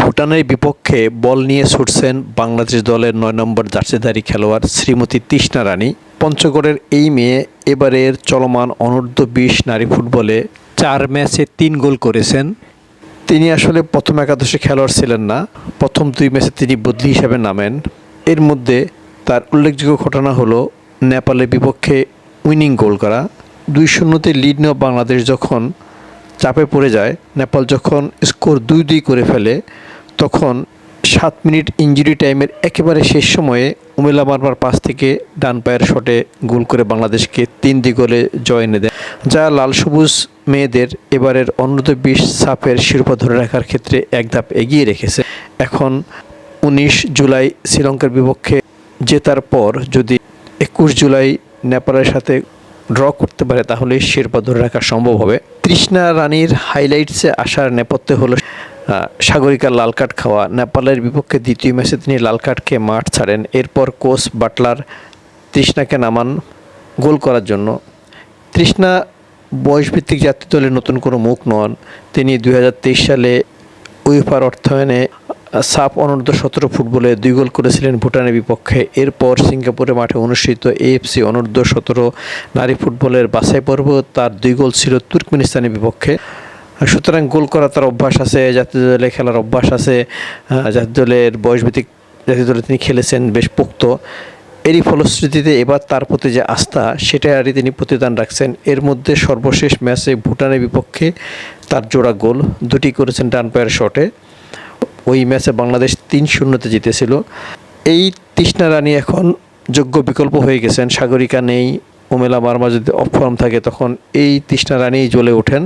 ভুটানের বিপক্ষে বল নিয়ে ছুটছেন বাংলাদেশ দলের নয় নম্বর জার্সিধারী খেলোয়াড় শ্রীমতী তৃষ্ণা রানী। পঞ্চগড়ের এই মেয়ে এবারের চলমান অনূর্ধ্ব বিশ নারী ফুটবলে চার ম্যাচে তিন গোল করেছেন। তিনি আসলে প্রথম একাদশে খেলোয়াড় ছিলেন না, প্রথম দুই ম্যাচে তিনি বদলি হিসাবে নামেন। এর মধ্যে তার উল্লেখযোগ্য ঘটনা হলো, নেপালের বিপক্ষে উইনিং গোল করা। দুই শূন্যতে লিড নেওয়া বাংলাদেশ যখন চাপে পড়ে যায়, নেপাল যখন স্কোর দুই দুই করে ফেলে, তখন সাত মিনিট ইঞ্জুরি টাইমের একেবারে শেষ সময়ে উমেলা মারমার পাশ থেকে ডান পায়ের শটে গোল করে বাংলাদেশকে তিন গোলে জয় এনে দেয়, যা লাল সবুজ মেয়েদের এবারের অনূর্ধ্ব বিশ সাপের শিরোপা ধরে রাখার ক্ষেত্রে এক ধাপ এগিয়ে রেখেছে। এখন উনিশ জুলাই শ্রীলঙ্কার বিপক্ষে জেতার পর যদি একুশ জুলাই নেপালের সাথে ড্র করতে পারে, তাহলে শিরোপা ধরে রাখা সম্ভব হবে। তৃষ্ণা রানীর হাইলাইটসে আসার নেপথ্যে হলো সাগরিকার লাল কার্ড খাওয়া। নেপালের বিপক্ষে দ্বিতীয় ম্যাচে তিনি লাল কার্ড খেয়ে মাঠ ছাড়েন। এরপর কোচ বাটলার তৃষ্ণাকে নামান গোল করার জন্য। তৃষ্ণা বয়সভিত্তিক জাতীয় দলের নতুন কোনো মুখ নন। তিনি দু হাজার তেইশ সালে উইফার অর্থায়নে সাপ অনূর্ধ্ব সতেরো ফুটবলে দুই গোল করেছিলেন ভুটানের বিপক্ষে। এরপর সিঙ্গাপুরে মাঠে অনুষ্ঠিত এএফসি অনূর্ধ্ব সতেরো নারী ফুটবলের বাছাই পর্ব, তার দুই গোল ছিল তুর্কমেনিস্তানের বিপক্ষে। সুতরাং গোল করা তার অভ্যাস আছে, জাতীয় দলে খেলার অভ্যাস আছে জাতীয় দলের বয়সভিত্তিক জাতীয় দলে তিনি খেলেছেন, বেশ পোক্ত। এরই ফলশ্রুতিতে এবার তার প্রতি যে আস্থা সেটারই তিনি প্রতিদান রাখছেন। এর মধ্যে সর্বশেষ ম্যাচে ভুটানের বিপক্ষে তার জোড়া গোল, দুটি করেছেন ডান পায়ের শটে। ওই ম্যাচে বাংলাদেশ তিন শূন্যতে জিতেছিল। এই তৃষ্ণা রানী এখন যোগ্য বিকল্প হয়ে গেছেন। সাগরিকা নেই ওমেলা মার্মা যদি অফ ফর্ম থাকে, তখন এই তৃষ্ণা রানী জ্বলে ওঠেন।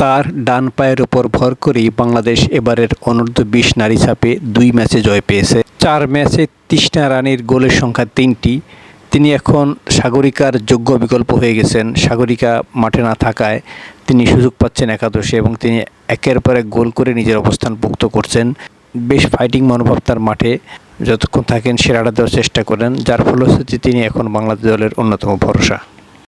তার ডান পায়ের ওপর ভর করেই বাংলাদেশ এবারের অনূর্ধ্ব বিশ নারী ছাপে দুই ম্যাচে জয় পেয়েছে। চার ম্যাচে তৃষ্ণা রানীর গোলের সংখ্যা তিনটি। তিনি এখন সাগরিকার যোগ্য বিকল্প হয়ে গেছেন। সাগরিকা মাঠে না থাকায় তিনি সুযোগ পাচ্ছেন একাদশে এবং তিনি একের পর এক গোল করে নিজের অবস্থান পুক্ত করছেন। বেশ ফাইটিং মনোভাব তার মাঠে। যতক্ষণ থাকেন সেরাটা দেওয়ার চেষ্টা করেন, যার ফলশ্রুতি তিনি এখন বাংলাদেশ দলের অন্যতম ভরসা।